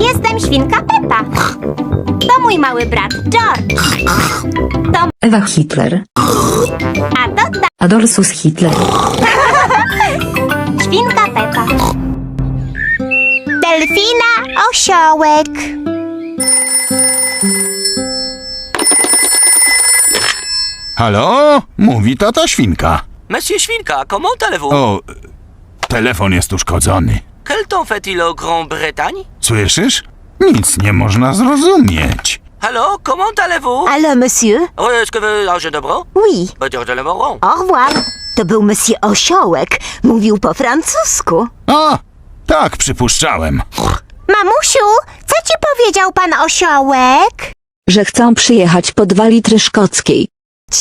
Jestem świnka Pepa. To mój mały brat George. Ewa Hitler. A to ta Adolfus Hitler. świnka Pepa. Delfina osiołek. Halo? Mówi tata świnka. Monsieur Świnka, comment allez-vous O, telefon jest uszkodzony. Quel temps fait-il au Grande-Bretagne Słyszysz? Nic nie można zrozumieć. Allô, comment allez-vous Halo, monsieur? Oui, est-ce que vous avez de bras Oui. Peut-être le. Au revoir. To był monsieur Osiołek. Mówił po francusku. A, tak przypuszczałem. Mamusiu, co ci powiedział pan osiołek? Że chcą przyjechać po dwa litry szkockiej.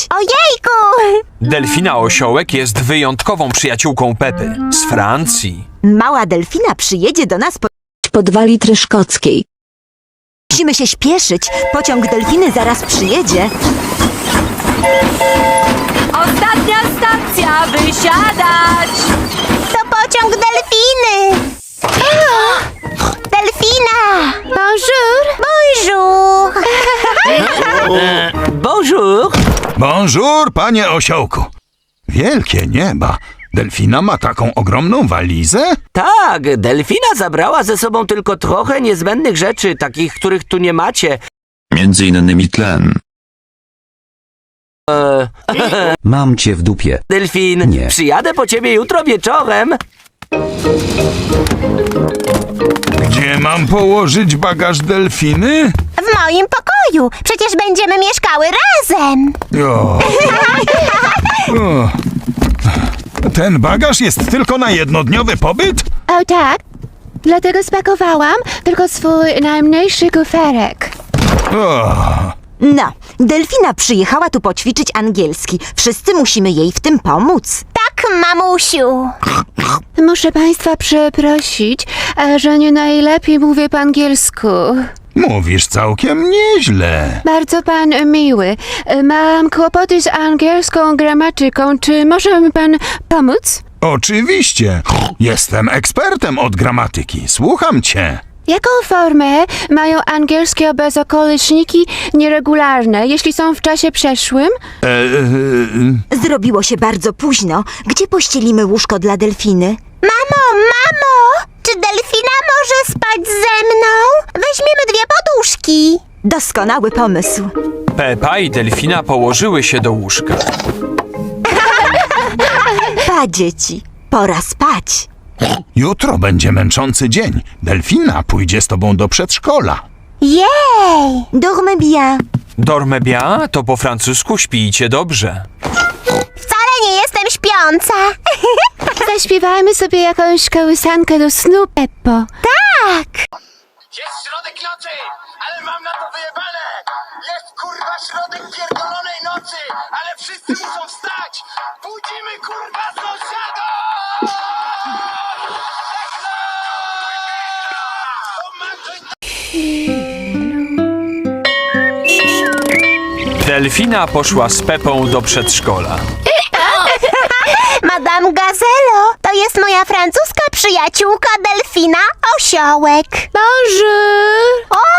Ojejku! Delfina Osiołek jest wyjątkową przyjaciółką Pepy z Francji. Mała delfina przyjedzie do nas po... Po dwa litry szkockiej. Musimy się śpieszyć. Pociąg delfiny zaraz przyjedzie. Ostatnia stacja, wysiadać! To pociąg delfiny! Delfina! Bonjour! Bonjour! Bonjour Bonjour, panie osiołku. Wielkie nieba. Delfina ma taką ogromną walizę? Tak, Delfina zabrała ze sobą tylko trochę niezbędnych rzeczy, takich, których tu nie macie. Między innymi tlen. E, Mam cię w dupie. Delfin, Nie. przyjadę po ciebie jutro wieczorem. Gdzie mam położyć bagaż delfiny? W moim pokoju! Przecież będziemy mieszkały razem! O. O. Ten bagaż jest tylko na jednodniowy pobyt? O tak, dlatego spakowałam tylko swój najmniejszy kuferek. O. No, delfina przyjechała tu poćwiczyć angielski. Wszyscy musimy jej w tym pomóc. Tak, mamusiu! Muszę państwa przeprosić, e, że nie najlepiej mówię po angielsku. Mówisz całkiem nieźle. Bardzo pan miły. E, Mam kłopoty z angielską gramatyką. Czy może mi pan pomóc? Oczywiście. Jestem ekspertem od gramatyki. Słucham cię. Jaką formę mają angielskie bezokoliczniki nieregularne, jeśli są w czasie przeszłym? E, e, Zrobiło się bardzo późno. Gdzie pościelimy łóżko dla delfiny? Mamo, mamo! Czy delfina może spać ze Doskonały pomysł. Pepa i Delfina położyły się do łóżka. Pa, dzieci. Pora spać. jutro będzie męczący dzień. Delfina pójdzie z tobą do przedszkola. Jej! Dormez bien. Dorme bien to po francusku śpijcie dobrze. Wcale nie jestem śpiąca. Zaśpiewajmy sobie jakąś kołysankę do snu, Peppo. Tak! Jest środek nocy, ale mam na to wyjebane! Jest kurwa środek pierdolonej nocy, ale wszyscy muszą wstać! Budzimy kurwa sąsiada! Delfina poszła z Pepą do przedszkola. Madame Gazelo, to jest moja francuska przyjaciółka delfina osiołek. Bonjour! O,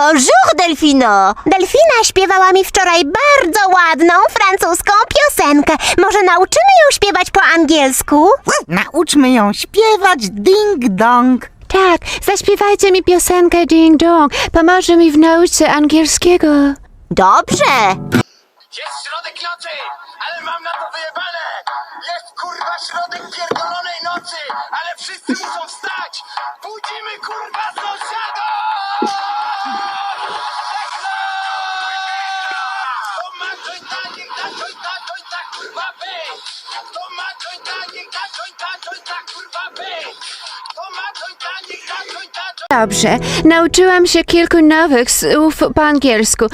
bonjour, delfino! Delfina śpiewała mi wczoraj bardzo ładną francuską piosenkę. Może nauczymy ją śpiewać po angielsku? Nauczmy ją śpiewać ding-dong. Tak, zaśpiewajcie mi piosenkę Ding Dong. Pomoże mi w nauce angielskiego. Dobrze. Jest środek nocy, ale mam na to wyjebane! Jest kurwa środek pierdolonej nocy, ale wszyscy muszą wstać! Budzimy kurwa Dobrze, nauczyłam się kilku nowych słów po angielsku.